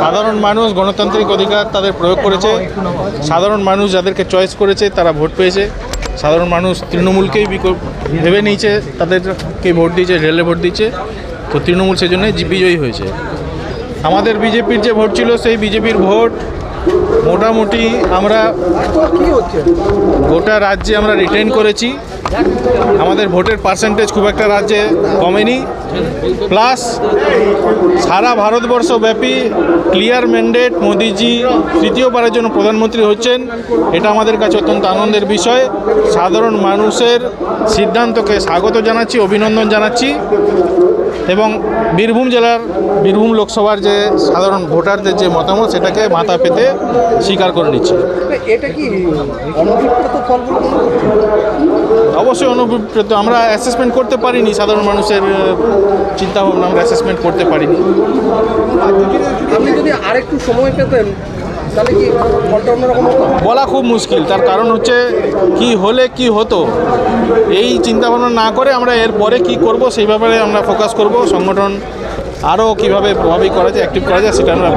সাধারণ মানুষ গণতান্ত্রিক অধিকার তাদের প্রয়োগ করেছে। সাধারণ মানুষ যাদেরকে চয়েস করেছে, তারা ভোট পেয়েছে। সাধারণ মানুষ তৃণমূলকেই ভেবে নিয়েছে, তাদেরকে ভোট দিয়েছে, রেলে ভোট দিচ্ছে। তো তৃণমূল সেজন্য বিজয়ী হয়েছে। আমাদের বিজেপির যে ভোট ছিল, সেই বিজেপির ভোট মোটামুটি আমরা গোটা রাজ্যে আমরা রিটেন করেছি। আমাদের ভোটের পার্সেন্টেজ খুব একটা রাজ্যে কমেনি। প্লাস সারা ভারতবর্ষ ব্যাপী ক্লিয়ার ম্যান্ডেট মোদিজি তৃতীয়বারের জন্য প্রধানমন্ত্রী হচ্ছেন। এটা আমাদের কাছে অত্যন্ত আনন্দের বিষয়। সাধারণ মানুষের সিদ্ধান্তকে স্বাগত জানাচ্ছি, অভিনন্দন জানাচ্ছি। এবং বীরভূম জেলার বীরভূম লোকসভার যে সাধারণ ভোটারদের যে মতামত সেটাকে মাথা পেতে স্বীকার করে নিচ্ছে। এটা কি? অবশ্যই অনুপ্রেত আমরা অ্যাসেসমেন্ট করতে পারিনি সাধারণ মানুষের চিন্তাভাবনা আমরা অ্যাসেসমেন্ট করতে পারিনি। আপনি যদি আরেকটু সময় পেতেন বলা খুব মুশকিল। তার কারণ হচ্ছে কি হলে কি হতো? এই চিন্তা ভাবনা না করে আমরা এর পরে কি করব সেই ব্যাপারে আমরা ফোকাস করব। সংগঠন আরও কীভাবে প্রভাবিত করা যায় অ্যাক্টিভ করা যায় সেটা আমরা